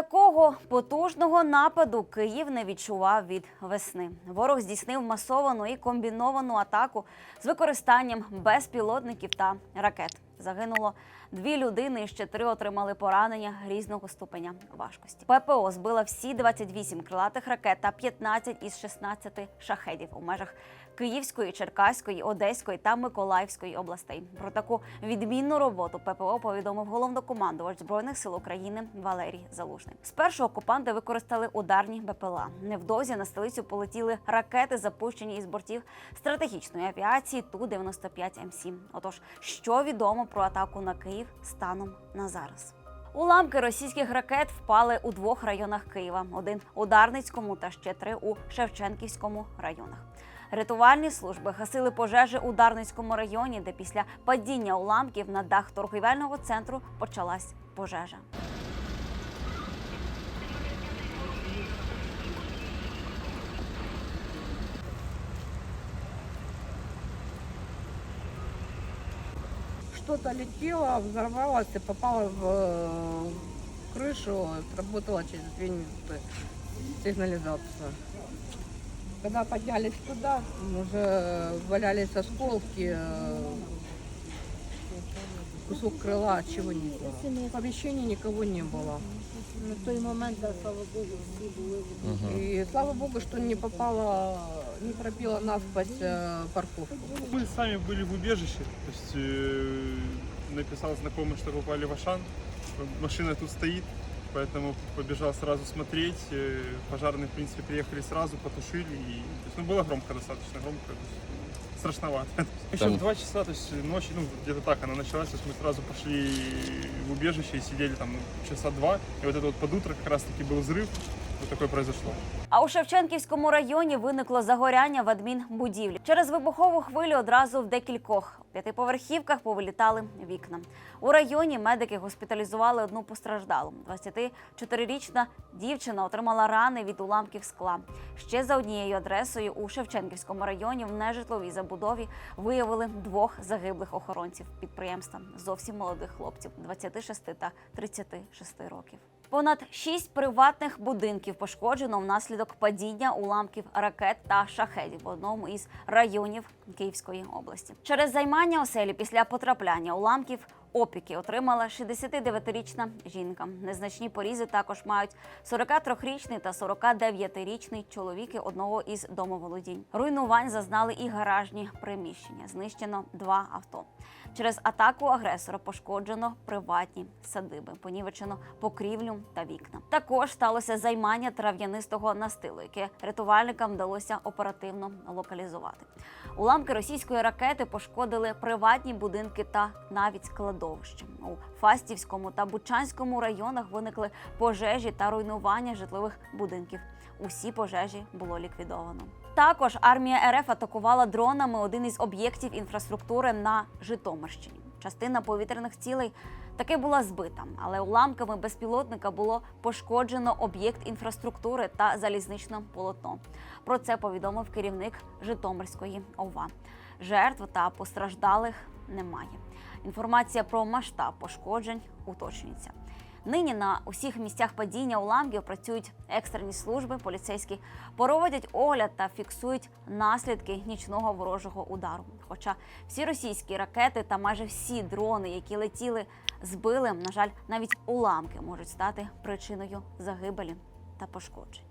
Такого потужного нападу Київ не відчував від весни. Ворог здійснив масовану і комбіновану атаку з використанням безпілотників та ракет. Загинуло дві людини, і ще три отримали поранення різного ступеня важкості. ППО збила всі 28 крилатих ракет та 15 із 16 шахедів у межах Київської, Черкаської, Одеської та Миколаївської областей. Про таку відмінну роботу ППО повідомив головнокомандувач збройних сил України Валерій Залужний. Спершу окупанти використали ударні БПЛА. Невдовзі на столицю полетіли ракети, запущені із бортів стратегічної авіації ту 95 М7. Отож, що відомо про атаку на Київ станом на зараз? Уламки російських ракет впали у двох районах Києва: один у Дарницькому та ще три у Шевченківському районах. Рятувальні служби гасили пожежі у Дарницькому районі, де після падіння уламків на дах торгівельного центру почалась пожежа. Что-то летело, взорвалось и попало в э, крышу, сработала через две минуты сигнализация. Когда поднялись туда, уже валялись осколки, э, кусок крыла, чего не было. В помещении никого не было. На той момент, да, слава Богу, всі були. И слава богу, что не попало, не пробило насквозь э, парковку. Мы сами были в убежище, то есть э, написал знакомый, что попали в Ашан. Машина тут стоит, поэтому побежал сразу смотреть. Э, Пожарные, в принципе, приехали сразу, потушили. И, то есть, ну, было громко достаточно, громко. то есть, страшновато. Еще в 2 часа, то есть ночи, ну, где-то так она началась, то есть мы сразу пошли в убежище и сидели там часа два. И вот это вот под утро как раз-таки был взрыв, такое произошло. А у Шевченківському районі виникло загоряння в адмінбудівлі. Через вибухову хвилю одразу в декількох п'ятиповерхівках повилітали вікна. У районі медики госпіталізували одну постраждалу. 24-річна дівчина отримала рани від уламків скла. Ще за однією адресою у Шевченківському районі в нежитловій забудові виявили двох загиблих охоронців підприємства. Зовсім молодих хлопців 26 та 36 років. Понад шість приватних будинків пошкоджено внаслідок падіння уламків ракет та шахедів в одному із районів Київської області. Через займання оселі після потрапляння уламків опіки отримала 69-річна жінка. Незначні порізи також мають 43-річний та 49-річний чоловіки одного із домоволодінь. Руйнувань зазнали і гаражні приміщення. Знищено два авто. Через атаку агресора пошкоджено приватні садиби, понівечено покрівлю та вікна. Також сталося займання трав'янистого настилу, яке рятувальникам вдалося оперативно локалізувати. Уламки російської ракети пошкодили приватні будинки та навіть складовища. У Фастівському та Бучанському районах виникли пожежі та руйнування житлових будинків. Усі пожежі було ліквідовано. Також армія РФ атакувала дронами один із об'єктів інфраструктури на Житомирщині. Частина повітряних цілей таки була збита, але уламками безпілотника було пошкоджено об'єкт інфраструктури та залізничне полотно. Про це повідомив керівник Житомирської ОВА. Жертв та постраждалих немає. Інформація про масштаб пошкоджень уточнюється. Нині на усіх місцях падіння уламків працюють екстрені служби, поліцейські проводять огляд та фіксують наслідки нічного ворожого удару. Хоча всі російські ракети та майже всі дрони, які летіли, збили, на жаль, навіть уламки можуть стати причиною загибелі та пошкоджень.